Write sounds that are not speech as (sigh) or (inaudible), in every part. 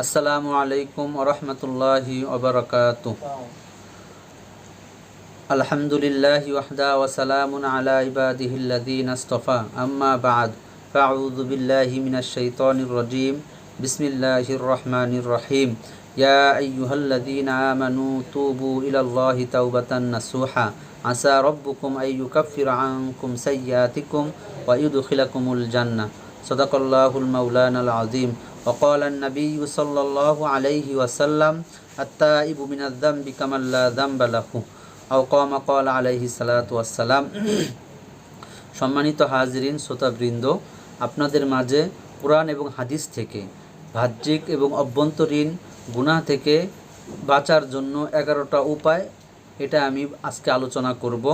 আসসালামু আলাইকুম রহমতুল্লাহি ওবরকাত আলহামদুলিল্লাহ ওয়াহদা ওয়াসালামুন আলা ইবাদিহিল্লাদিন আস্তফা। আম্মা বাদ। ফাউযু বিল্লাহি মিনাশ শাইতানির রাজীম। বিসমিল্লাহির রহমানির রহিম। ইয়া আইয়ুহাল্লাযীনা আমানু তুবু ইলাল্লাহি তাওবাতান নাসুহা। আসা রব্বুকুম আই ইউকাফিরা আনকুম সাইয়্যাতিকুম ওয়া ইউদখিলাকুমুল জান্নাহ। সদাকাল্লাহুল মাওলানা আল আযীম। وقال النبي صلى الله عليه وسلم التائب من الذنب كمن لا ذنب له أو قام قال عليه الصلاة والسلام (clears throat) সম্মানিত হাজিরিন শ্রোতাবৃন্দ আপনাদের মাঝে কোরআন এবং হাদিস থেকে বাহ্যিক এবং অভ্যন্তরীণ গুনাহ থেকে বাঁচার জন্য এগারোটা উপায় এটা আমি আজকে আলোচনা করব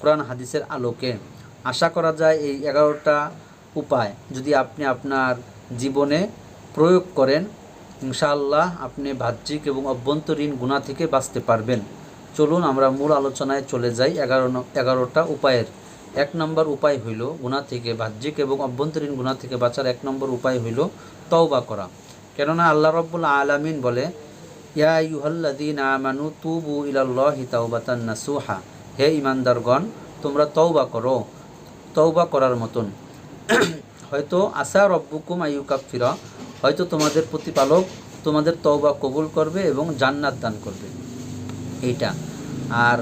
কোরআন হাদিসের আলোকে আশা করা যায় এই এগারোটা উপায় যদি আপনি আপনার জীবনে প্রয়োগ করেন, ইনশাআল্লাহ আপনি বাহ্যিক এবং অভ্যন্তরীণ গুণা থেকে বাঁচতে পারবেন। চলুন আমরা মূল আলোচনায় চলে যাই এগারো এগারোটা উপায়ের। এক নম্বর উপায় হইল গুণা থেকে বাহ্যিক এবং অভ্যন্তরীণ গুণা থেকে বাঁচার এক নম্বর উপায় হইল তওবা করা। কেননা আল্লাহ রব্বুল আলামিন বলে, ইয়া ইউহাল্লাদিন আমানু তুবু ইলাল্লাহি তাওবাতান নাসুহা। হে ইমানদারগণ তোমরা তওবা করো। তওবা করার মতন। হয়তো আসা রব্বুকুম আইয়ুকাফিরা হয়তো তোমাদের প্রতিপালক তোমাদের তওবা কবুল করবে এবং জান্নাত দান করবে। এইটা। আর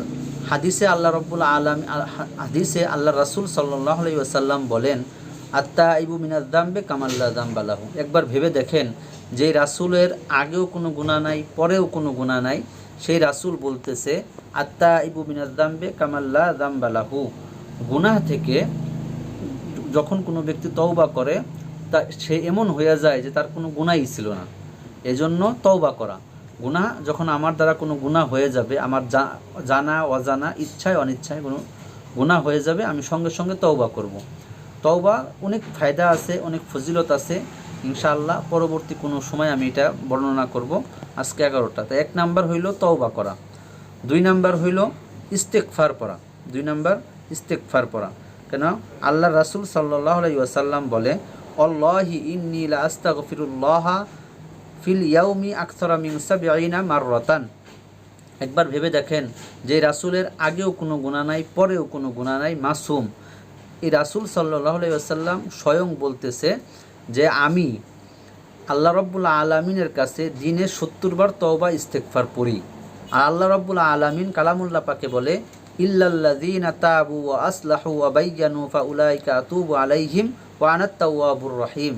হাদিসে আল্লাহ রব্বুল আলম হাদিসে আল্লাহ রাসুল সাল্লাহ ওসাল্লাম বলেন আত্মা ইবু মিনাদ্দাম্বে কামাল্লা দাম্বালাহু একবার ভেবে দেখেন যে রাসুলের আগেও কোনো গুণা নাই, পরেও কোনো গুণা নাই, সেই রাসুল বলতেছে আত্মা ইবু মিনাদ্দাম্বে কামাল্লা দাম্বালাহু গুনাহ থেকে যখন কোনো ব্যক্তি তওবা করে, তা সে এমন হয়ে যায় যে তার কোনো গুণাই ছিল না। এজন্য তওবা করা। গুনাহ যখন আমার দ্বারা কোনো গুনাহ হয়ে যাবে, আমার জানা, অজানা, ইচ্ছায়, অনিচ্ছায় কোনো গুনাহ হয়ে যাবে, আমি সঙ্গে সঙ্গে তওবা করব। তওবা অনেক ফায়দা আছে, অনেক ফজিলত আছে। ইনশাআল্লাহ পরবর্তী কোনো সময় আমি এটা বর্ণনা করব। আজকে এগারোটা। তো এক নাম্বার হইল তওবা করা। দুই নাম্বার হইল ইস্তেকফার পড়া। দুই নাম্বার ইস্তেকফার পড়া। কেন? আল্লাহ রাসুল সাল্লাহ আলাই ওয়াসাল্লাম বলে অল্লাহি লা আস্তাগফিরুল্লাহ ফিল ইয়াউমি আকসরা সাবঈনা মাররাতান। একবার ভেবে দেখেন, যে রাসূলের আগেও কোনো গুনাহ নাই, পরেও কোনো গুনাহ নাই, মাসুম। এই রাসূল সাল্লাল্লাহু আলাইহি ওয়াসাল্লাম স্বয়ং বলতেছে যে, আমি আল্লাহ রব্বুল আলমিনের কাছে দিনে সত্তর বার তওবা ইস্তেকফার পড়ি আর আল্লাহ রব্বুল আলমিন কালামুল্লাহ পাকে বলে ইল্লাল্লাযীন তাবু ওয়া আসলাহু ওয়া বায়্যানু ফাউলাইকা আতুবু আলাইহিম ওয়া আনাত তাওয়াবুর রহিম।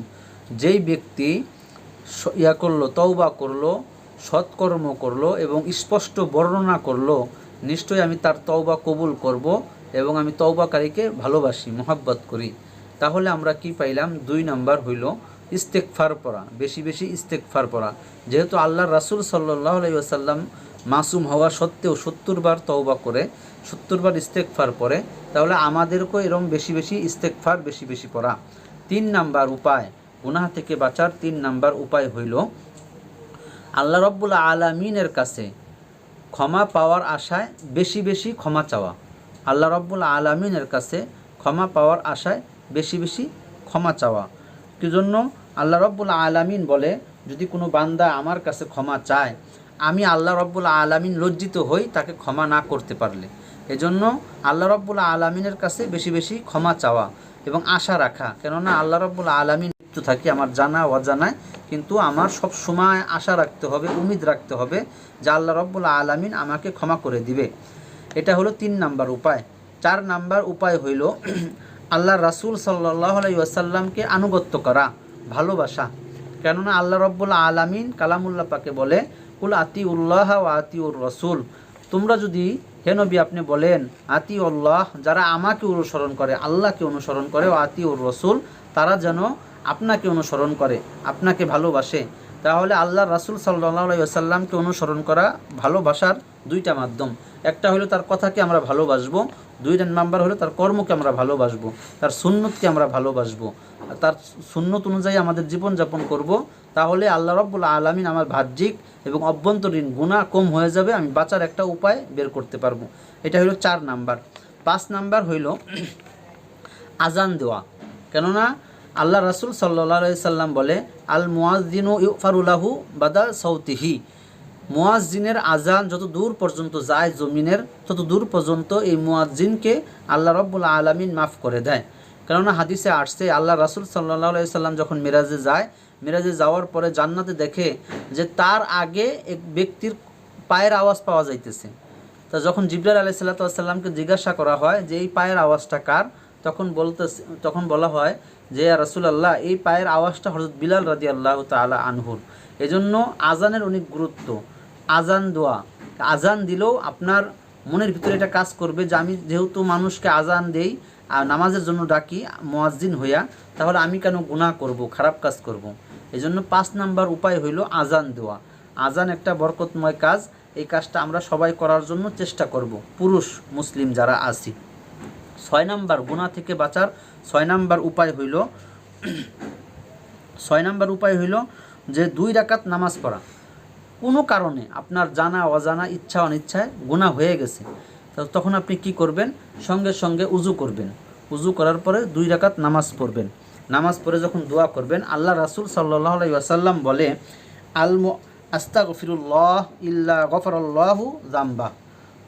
যেই ব্যক্তি ইয়া করল, তওবা করল, সৎকর্ম করল এবং স্পষ্ট বর্ণনা করল, নিশ্চয়ই আমি তার তওবা কবুল করব এবং আমি তওবাকারীকে ভালোবাসি, মোহাব্বত করি। তাহলে আমরা কি পাইলাম? দুই নাম্বার হইল ইস্তেকফার পড়া, বেশি বেশি ইস্তেকফার পড়া। যেহেতু আল্লাহ রাসুল সাল্লাহ আলাইসাল্লাম মাসুম হওয়া সত্ত্বেও সত্তর বার তওবা করে সত্তর বার ইস্তেকফার পরে তাহলে আমাদেরকেও এরম বেশি বেশি ইস্তেকফার বেশি বেশি পড়া। তিন নাম্বার উপায়, গুনাহ থেকে বাঁচার তিন নাম্বার উপায় হইল, আল্লাহ রব্বুল আলমিনের কাছে ক্ষমা পাওয়ার আশায় বেশি বেশি ক্ষমা চাওয়া। আল্লাহ রব্বুল আলমিনের কাছে ক্ষমা পাওয়ার আশায় বেশি বেশি ক্ষমা চাওয়া। কি জন্য? আল্লাহ রব্বুল আলামিন বলে, যদি কোনো বান্দা আমার কাছে ক্ষমা চায় আমি আল্লাহ রব্বুল আলামিন লজ্জিত হই তাকে ক্ষমা না করতে পারলে। এজন্য আল্লাহ রব্বুল আলামিনের কাছে বেশি বেশি ক্ষমা চাওয়া এবং আশা রাখা। কেননা আল্লাহ রব্বুল আলামিন মৃত্যু থাকি আমার জানা অজানায়, কিন্তু আমার সব সময় আশা রাখতে হবে, উমিদ রাখতে হবে যে আল্লাহ রব্বুল আলামিন আমাকে ক্ষমা করে দিবে। এটা হলো তিন নাম্বার উপায়। চার নাম্বার উপায় হইল (clears throat) আল্লাহ রাসুল সাল্লাহ আলাইসাল্লামকে আনুগত্য করা, ভালোবাসা। কেননা আল্লাহ রব্বুল আলামিন কালামুল্লাহ পাকে বলে কুল আতি উল্লাহ ও আতি উর রসুল। তোমরা যদি হে নবী আপনি বলেন আতি উল্লাহ যারা আমাকে অনুসরণ করে, আল্লাহকে অনুসরণ করে ও আতি উর রসুল, তারা যেন আপনাকে অনুসরণ করে, আপনাকে ভালোবাসে। তাহলে আল্লাহ রাসুল সাল্লাহ সাল্লামকে অনুসরণ করা ভালোবাসার দুইটা মাধ্যম। একটা হলো তার কথাকে আমরা ভালোবাসবো, দুই নাম্বার হলো তার কর্মকে আমরা ভালোবাসবো, তার সুন্নতকে আমরা ভালোবাসবো। তার সুন্নত অনুযায়ী আমাদের জীবনযাপন করব, তাহলে আল্লাহ রব্বুল আলমিন আমার বাহ্যিক এবং অভ্যন্তরীণ গুণা কম হয়ে যাবে, আমি বাঁচার একটা উপায় বের করতে পারব। এটা হলো চার নাম্বার। পাঁচ নাম্বার হইল (clears throat) আজান দেওয়া। কেননা আল্লাহ রাসুল সাল্লাহ সাল্লাম বলে, আল মুয়াজ্জিনু ইউফারুলাহু বাদা সৌতিহি মুয়াজ্জিনের আজান যত দূর পর্যন্ত যায় জমিনের, তত দূর পর্যন্ত এই মুয়াজ্জিনকে আল্লাহ রব্বুল আলমিন মাফ করে দেয়। কেননা হাদিসে আসছে, আল্লাহ রাসুল সাল্লাহ সাল্লাম যখন মিরাজে যায়, মিরাজে যাওয়ার পরে জান্নাতে দেখে যে তার আগে এক ব্যক্তির পায়ের আওয়াজ পাওয়া যাইতেছে। তা যখন জিবরাল আলাই সাল্লাতামকে জিজ্ঞাসা করা হয় যে, এই পায়ের আওয়াজটা কার? তখন বলতে তখন বলা হয় যে রাসুল আল্লাহ এই পায়ের আওয়াজটা হজরত বিলাল রাদি আল্লাহ তালা আনহুর। এজন্য আজানের অনেক গুরুত্ব। আজান দোয়া। আজান দিলেও আপনার মনের ভিতরে এটা কাজ করবে যে আমি যেহেতু মানুষকে আজান দেই আর নামাজের জন্য ডাকি মোয়াজ্জিন হইয়া, তাহলে আমি কেন গুনাহ করব, খারাপ কাজ করব। এই জন্য পাঁচ নাম্বার উপায় হইল আজান দেওয়া। আজান একটা বরকতময় কাজ, এই কাজটা আমরা সবাই করার জন্য চেষ্টা করব, পুরুষ, মুসলিম যারা আছি। ছয় নাম্বার গুণা থেকে বাঁচার ছয় নাম্বার উপায় হইল, ছয় নাম্বার উপায় হইল যে দুই রাকাত নামাজ পড়া। কোনো কারণে আপনার জানা, অজানা, ইচ্ছা, অনিচ্ছায় গুণা হয়ে গেছে তখন আপনি কি করবেন? সঙ্গে সঙ্গে উজু করবেন। উজু করার পরে দুই রাকাত নামাজ পড়বেন। নামাজ পড়ে যখন দোয়া করবেন, আল্লাহ রাসুল সাল্লাহ আসাল্লাম বলে আল আস্তা গফিরুল্লাহ ইল্লা গফরল্লাহু জাম্বা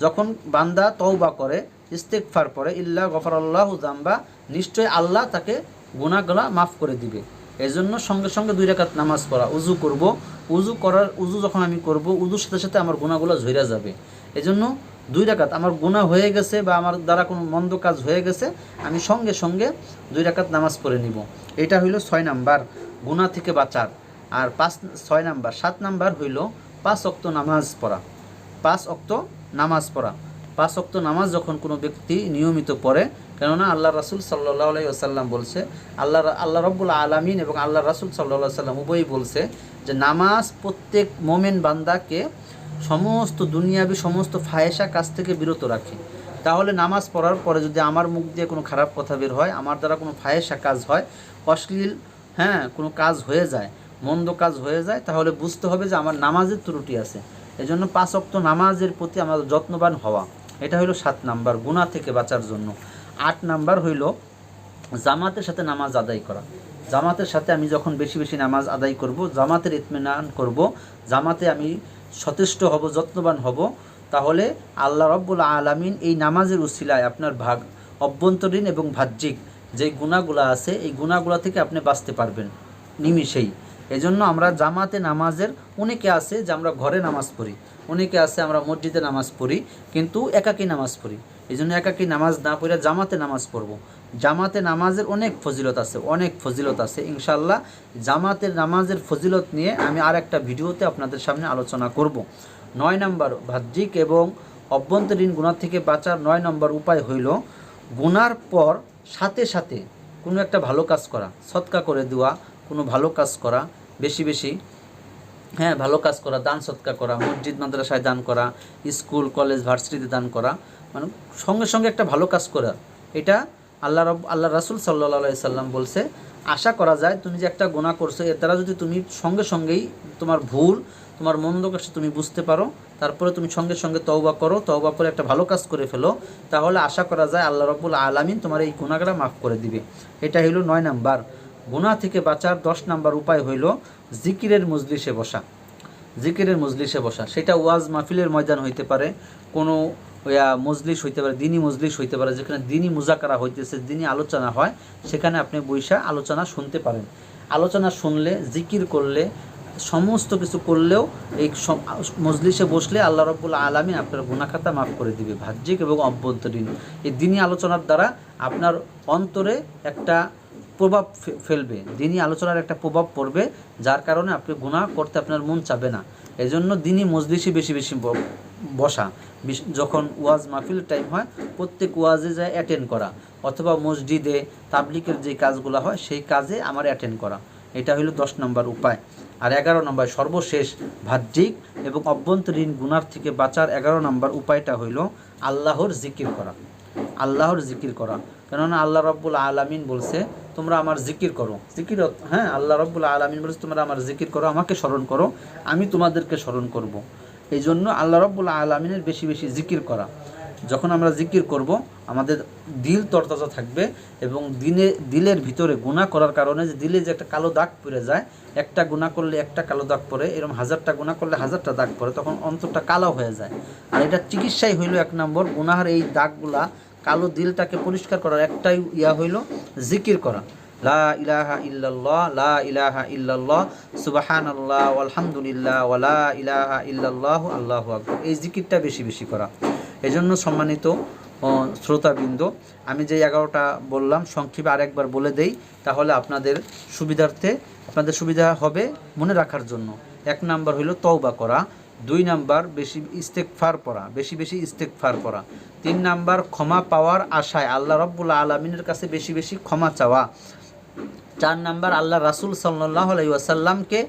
যখন বান্দা তৌবা করে ইস্তেকফার পরে, ইল্লা গফরল্লাহু জাম্বা নিশ্চয় আল্লাহ তাকে গুণাগুলা মাফ করে দিবে। এই জন্য সঙ্গে সঙ্গে দুই রেখাত নামাজ পড়া উজু করব। উজু করার উজু যখন আমি করব উজুর সাথে সাথে আমার গুণাগুলো ঝইরা যাবে। এই জন্য দুই রাকাত আমার গুণা হয়ে গেছে বা আমার দ্বারা কোনো মন্দ কাজ হয়ে গেছে, আমি সঙ্গে সঙ্গে দুই রাকাত নামাজ পড়ে নিব। এটা হইল ছয় নাম্বার গুণা থেকে বাঁচার। আর পাঁচ, ছয় নাম্বার, সাত নাম্বার হইল পাঁচ অক্ত নামাজ পড়া। পাঁচ অক্ত নামাজ পড়া। পাঁচ অক্ত নামাজ যখন কোনো ব্যক্তি নিয়মিত পড়ে, কেননা আল্লাহ রাসুল সাল্লাহ আলাইসাল্লাম বলছে, আল্লাহ আল্লাহ রব্বুল আলমিন এবং আল্লাহ রাসুল সাল্লাহ সাল্লাম উভয়ই বলছে যে নামাজ প্রত্যেক মোমেন বান্দাকে সমস্ত দুনিয়াবি সমস্ত ফায়েসা কাজ থেকে বিরত রাখে। তাহলে নামাজ পড়ার পরে যদি আমার মুখ দিয়ে কোনো খারাপ কথা বের হয়, আমার দ্বারা কোনো ফায়েসা কাজ হয়, অশ্লীল হ্যাঁ কোনো কাজ হয়ে যায়, মন্দ কাজ হয়ে যায়, তাহলে বুঝতে হবে যে আমার নামাজের ত্রুটি আছে। এজন্য পাঁচ অক্ত নামাজের প্রতি আমাদের যত্নবান হওয়া। এটা হইল সাত নাম্বার গুণা থেকে বাঁচার জন্য। আট নাম্বার হইল জামাতের সাথে নামাজ আদায় করা। জামাতের সাথে আমি যখন বেশি বেশি নামাজ আদায় করব, জামাতের ইতমেনান করব, জামাতে আমি সচেষ্ট হব, যত্নবান হব, তাহলে আল্লাহ রব্বুল আলমিন এই নামাজের উসিলায় আপনার ভাগ অভ্যন্তরীণ এবং বাহ্যিক যে গুণাগুলা আছে, এই গুণাগুলা থেকে আপনি বাঁচতে পারবেন নিমিষেই। এজন্য আমরা জামাতে নামাজের অনেকে আছে যে আমরা ঘরে নামাজ পড়ি। অনেকে আছে, আমরা মসজিদে নামাজ পড়ি, কিন্তু একাকী নামাজ পড়ি। এই জন্য একাকী নামাজ না পড়ে জামাতে নামাজ পড়ব। জামাতে নামাজের অনেক ফজিলত আছে, অনেক ফজিলত আছে। ইনশাল্লাহ জামাতের নামাজের ফজিলত নিয়ে আমি আর একটা ভিডিওতে আপনাদের সামনে আলোচনা করব। নয় নম্বর বাহ্যিক এবং অভ্যন্তরীণ গুণার থেকে বাঁচার নয় নম্বর উপায় হইল গুনার পর সাথে সাথে কোনো একটা ভালো কাজ করা, সৎকা করে দেওয়া, কোনো ভালো কাজ করা, বেশি বেশি হ্যাঁ ভালো কাজ করা, দান সৎকার করা, মসজিদ, মাদ্রাসায় দান করা, স্কুল, কলেজ, ভার্সিটিতে দান করা মানে সঙ্গে সঙ্গে একটা ভালো কাজ করা। এটা আল্লাহ রব, আল্লাহ রাসুল সাল্লা সাল্লাম বলছে, আশা করা যায় তুমি যে একটা গোনা করছ, এর দ্বারা যদি তুমি সঙ্গে সঙ্গেই তোমার ভুল, তোমার মন্দ কাজটা তুমি বুঝতে পারো, তারপরে তুমি সঙ্গে সঙ্গে তওবা করো, তওবা করে একটা ভালো কাজ করে ফেলো, তাহলে আশা করা যায় আল্লাহ রবুল আলামিন তোমার এই গুণাগারা মাফ করে দিবে। এটা হইল নয় নাম্বার। গুণা থেকে বাঁচার দশ নাম্বার উপায় হইল জিকিরের মজলিসে বসা। জিকিরের মজলিসে বসা। সেটা ওয়াজ মাহফিলের ময়দান হইতে পারে, কোনো ওয়া মজলিস হইতে পারে দিনই মজলিস হইতে পারে, যেখানে দিনই মুজাকারা হইতেছে দিনই আলোচনা হয়, সেখানে আপনি বৈশা আলোচনা শুনতে পারেন। আলোচনা শুনলে, জিকির করলে, সমস্ত কিছু করলেও এই মজলিসে বসলে আল্লাহ রব্বুল আলমিন আপনার গুণাখাতা মাফ করে দিবে বাহ্যিক এবং অভ্যন্তরীণ। এই দিনই আলোচনার দ্বারা আপনার অন্তরে একটা প্রভাব ফেলবে। দিনই আলোচনার একটা প্রভাব পড়বে, যার কারণে আপনি গুণা করতে আপনার মন চাবে না। এজন্য দিনই মজলিসে বেশি বেশি বসা। যখন ওয়াজ মাহফিল টাইম হয়, প্রত্যেক ওয়াজে যায় অ্যাটেন্ড করা, অথবা মসজিদে তাবলিকের যে কাজগুলো হয়, সেই কাজে আমার অ্যাটেন্ড করা। এটা হলো দশ নম্বর উপায়। আর এগারো নম্বর, সর্বশেষ বাহ্যিক এবং অভ্যন্তরীণ গুণার থেকে বাঁচার এগারো নম্বর উপায়টা হইল আল্লাহর জিকির করা। আল্লাহর জিকির করা। কেননা আল্লাহ রব্বুল আলমিন বলছে, তোমরা আমার জিকির করো। জিকির হ্যাঁ আল্লাহ রব্বুল আলমিন বলছে, তোমরা আমার জিকির করো, আমাকে স্মরণ করো, আমি তোমাদেরকে স্মরণ করব। এই জন্য আল্লাহ রব্বুল আলমিনের বেশি বেশি জিকির করা। যখন আমরা জিকির করব, আমাদের দিল তরতাজা থাকবে এবং দিনে, দিলের ভিতরে গুণা করার কারণে যে দিলে যে একটা কালো দাগ পড়ে যায়, একটা গুণা করলে একটা কালো দাগ পড়ে এরকম হাজারটা গুণা করলে হাজারটা দাগ পড়ে, তখন অন্তরটা কালো হয়ে যায়। আর এটা চিকিৎসাই হইল এক নম্বর, গুনাহার এই দাগগুলা কালো দিলটাকে পরিষ্কার করার একটাই ইয়া হইল জিকির করা। লা ইলাহা ইল্লাল্লাহ, লা ইলাহা ইল্লাল্লাহ, সুবহানাল্লাহ আলহামদুলিল্লাহ ওয়ালা ইলাহা ইল্লাল্লাহ, আল্লাহু আকবার। এই জিকিরটা বেশি বেশি করা। এজন্য সম্মানিত শ্রোতাবৃন্দ, আমি যে এগারোটা বললাম, সংক্ষেপে আরেকবার বলে দেই, তাহলে আপনাদের সুবিধার্থে, আপনাদের সুবিধা হবে মনে রাখার জন্য। এক নাম্বার হইল তওবা করা, দুই নাম্বার বেশি ইস্তেকফার পড়া, বেশি বেশি ইস্তেকফার পড়া, তিন নাম্বার ক্ষমা পাওয়ার আশায়, আল্লাহ রব্বুল্লা আলমিনের কাছে বেশি বেশি ক্ষমা চাওয়া চার নাম্বার আল্লাহ রাসুল সাল্লাহ আলাইসাল্লামকে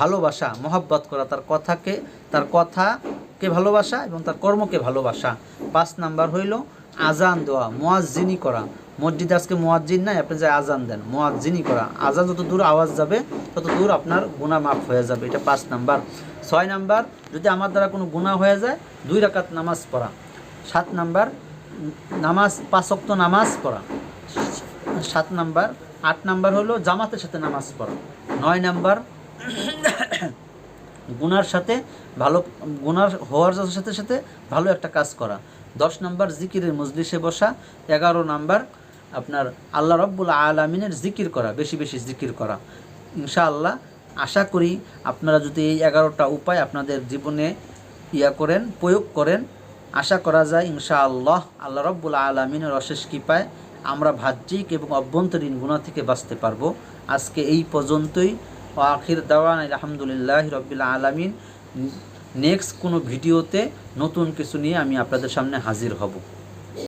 ভালোবাসা, মহব্বত করা, তার কথাকে তার কথাকে ভালোবাসা এবং তার কর্মকে ভালোবাসা। পাঁচ নাম্বার হইল আজান দেওয়া, মোয়াজ্জিনি করা। মসজিদে আজকে মোয়াজ্জিন নাই, আপনি যে আজান দেন, মোয়াজ্জিনি করা। আজান যত দূর আওয়াজ যাবে, তত দূর আপনার গুণা মাফ হয়ে যাবে, এটা পাঁচ নাম্বার। ছয় নাম্বার, যদি আমার দ্বারা কোনো গুণা হয়ে যায়, দুই রাকাত নামাজ পড়া। সাত নাম্বার, নামাজ পাঁচক্ত নামাজ পড়া। সাত নাম্বার আট নাম্বার হলো জামাতের সাথে নামাজ পড়া। নয় নাম্বার, গুনার সাথে ভালো, গুনার হওয়ার সাথে সাথে ভালো একটা কাজ করা। দশ নাম্বার, জিকিরের মজলিসে বসা। এগারো নাম্বার, আপনার আল্লাহ রব্বুল আলমিনের জিকির করা, বেশি বেশি জিকির করা। ইনশাআল্লাহ, আশা করি আপনারা যদি এই এগারোটা উপায় আপনাদের জীবনে ইয়া করেন, প্রয়োগ করেন, আশা করা যায় ইনশাআল্লাহ আল্লাহ রব্বুল আলমিনের অশেষ কৃপায় আমরা বাহ্যিক এবং অভ্যন্তরীণ গুণা থেকে বাঁচতে পারব। আজকে এই পর্যন্তই। আখির দাওয়ান আলহামদুলিল্লাহ রবিল্লা আলমিন। নেক্সট কোনো ভিডিওতে নতুন কিছু নিয়ে আমি আপনাদের সামনে হাজির হব।